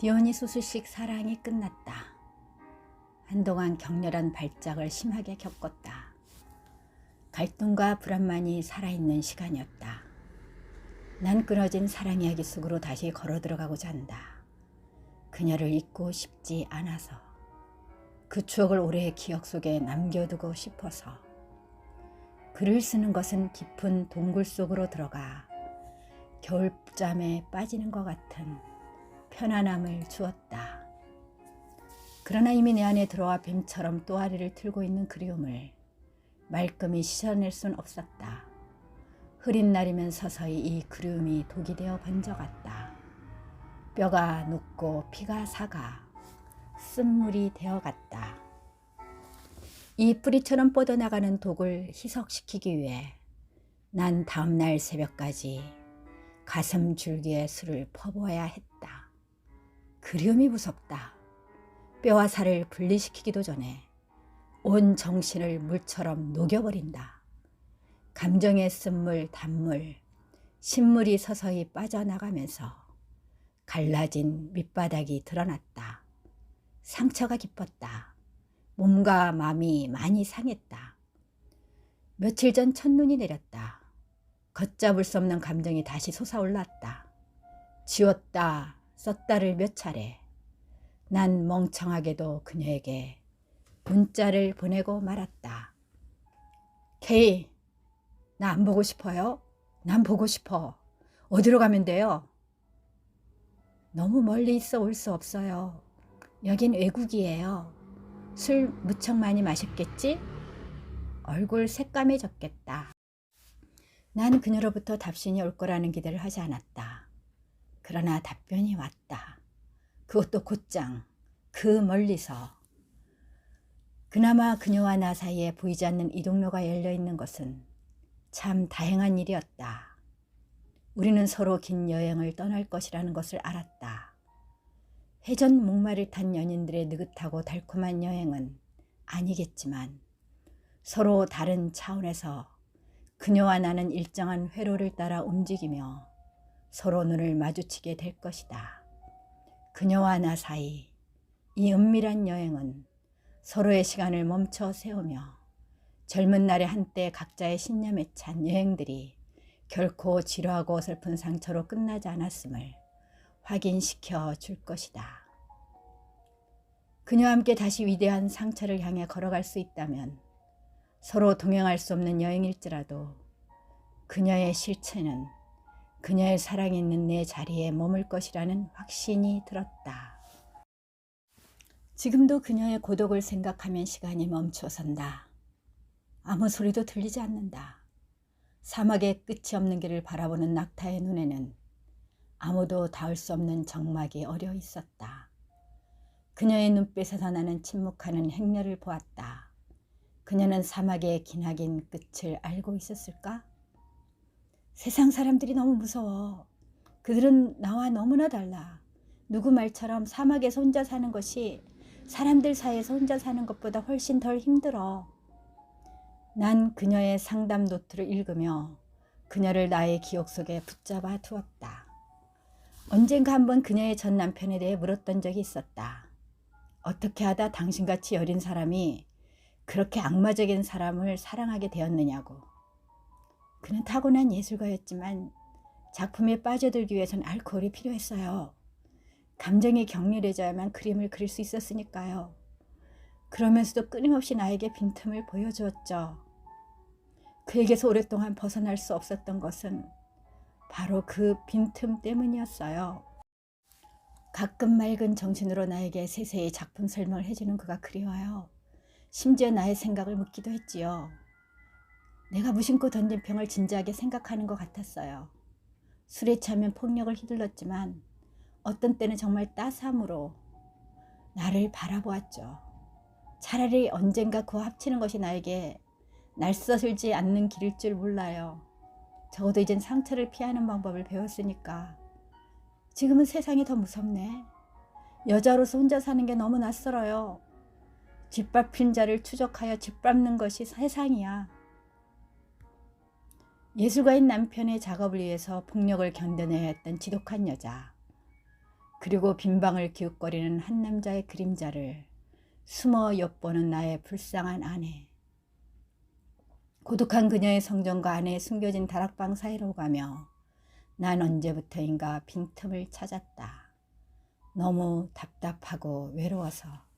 디오니소스식 사랑이 끝났다. 한동안 격렬한 발작을 심하게 겪었다. 갈등과 불안만이 살아있는 시간이었다. 난 끊어진 사랑 이야기 속으로 다시 걸어 들어가고자 한다. 그녀를 잊고 싶지 않아서. 그 추억을 오래 기억 속에 남겨두고 싶어서. 글을 쓰는 것은 깊은 동굴 속으로 들어가 겨울잠에 빠지는 것 같은 편안함을 주었다. 그러나 이미 내 안에 들어와 뱀처럼 또아리를 틀고 있는 그리움을 말끔히 씻어낼 순 없었다. 흐린 날이면 서서히 이 그리움이 독이 되어 번져갔다. 뼈가 녹고 피가 사가 쓴물이 되어갔다. 이 뿌리처럼 뻗어나가는 독을 희석시키기 위해 난 다음날 새벽까지 가슴 줄기에 술을 퍼부어야 했다. 그리움이 무섭다. 뼈와 살을 분리시키기도 전에 온 정신을 물처럼 녹여버린다. 감정의 쓴물, 단물, 신물이 서서히 빠져나가면서 갈라진 밑바닥이 드러났다. 상처가 깊었다. 몸과 마음이 많이 상했다. 며칠 전 첫눈이 내렸다. 걷잡을 수 없는 감정이 다시 솟아올랐다. 지웠다, 썼다를 몇 차례. 난 멍청하게도 그녀에게 문자를 보내고 말았다. 케이, 나 안 보고 싶어요? 난 보고 싶어. 어디로 가면 돼요? 너무 멀리 있어 올 수 없어요. 여긴 외국이에요. 술 무척 많이 마셨겠지? 얼굴 새까매졌겠다. 난 그녀로부터 답신이 올 거라는 기대를 하지 않았다. 그러나 답변이 왔다. 그것도 곧장 그 멀리서 그나마 그녀와 나 사이에 보이지 않는 이동로가 열려 있는 것은 참 다행한 일이었다. 우리는 서로 긴 여행을 떠날 것이라는 것을 알았다. 회전 목마를 탄 연인들의 느긋하고 달콤한 여행은 아니겠지만 서로 다른 차원에서 그녀와 나는 일정한 회로를 따라 움직이며 서로 눈을 마주치게 될 것이다. 그녀와 나 사이 이 은밀한 여행은 서로의 시간을 멈춰 세우며 젊은 날의 한때 각자의 신념에 찬 여행들이 결코 지루하고 슬픈 상처로 끝나지 않았음을 확인시켜 줄 것이다. 그녀와 함께 다시 위대한 상처를 향해 걸어갈 수 있다면 서로 동행할 수 없는 여행일지라도 그녀의 실체는 그녀의 사랑이 있는 내 자리에 머물 것이라는 확신이 들었다. 지금도 그녀의 고독을 생각하면 시간이 멈춰선다. 아무 소리도 들리지 않는다. 사막의 끝이 없는 길을 바라보는 낙타의 눈에는 아무도 닿을 수 없는 정막이 어려 있었다. 그녀의 눈빛에서 나는 침묵하는 행렬을 보았다. 그녀는 사막의 기나긴 끝을 알고 있었을까? 세상 사람들이 너무 무서워. 그들은 나와 너무나 달라. 누구 말처럼 사막에서 혼자 사는 것이 사람들 사이에서 혼자 사는 것보다 훨씬 덜 힘들어. 난 그녀의 상담 노트를 읽으며 그녀를 나의 기억 속에 붙잡아 두었다. 언젠가 한번 그녀의 전 남편에 대해 물었던 적이 있었다. 어떻게 하다 당신같이 여린 사람이 그렇게 악마적인 사람을 사랑하게 되었느냐고. 그는 타고난 예술가였지만 작품에 빠져들기 위해선 알코올이 필요했어요. 감정이 격렬해져야만 그림을 그릴 수 있었으니까요. 그러면서도 끊임없이 나에게 빈틈을 보여주었죠. 그에게서 오랫동안 벗어날 수 없었던 것은 바로 그 빈틈 때문이었어요. 가끔 맑은 정신으로 나에게 세세히 작품 설명을 해주는 그가 그리워요. 심지어 나의 생각을 묻기도 했지요. 내가 무심코 던진 병을 진지하게 생각하는 것 같았어요. 술에 차면 폭력을 휘둘렀지만 어떤 때는 정말 따삼으로 나를 바라보았죠. 차라리 언젠가 그와 합치는 것이 나에게 날서슬지 않는 길일 줄 몰라요. 적어도 이젠 상처를 피하는 방법을 배웠으니까. 지금은 세상이 더 무섭네. 여자로서 혼자 사는 게 너무 낯설어요. 짓밟힌 자를 추적하여 짓밟는 것이 세상이야. 예술가인 남편의 작업을 위해서 폭력을 견뎌내야 했던 지독한 여자. 그리고 빈방을 기웃거리는 한 남자의 그림자를 숨어 엿보는 나의 불쌍한 아내. 고독한 그녀의 성전과 안에 숨겨진 다락방 사이로 가며 난 언제부터인가 빈틈을 찾았다. 너무 답답하고 외로워서.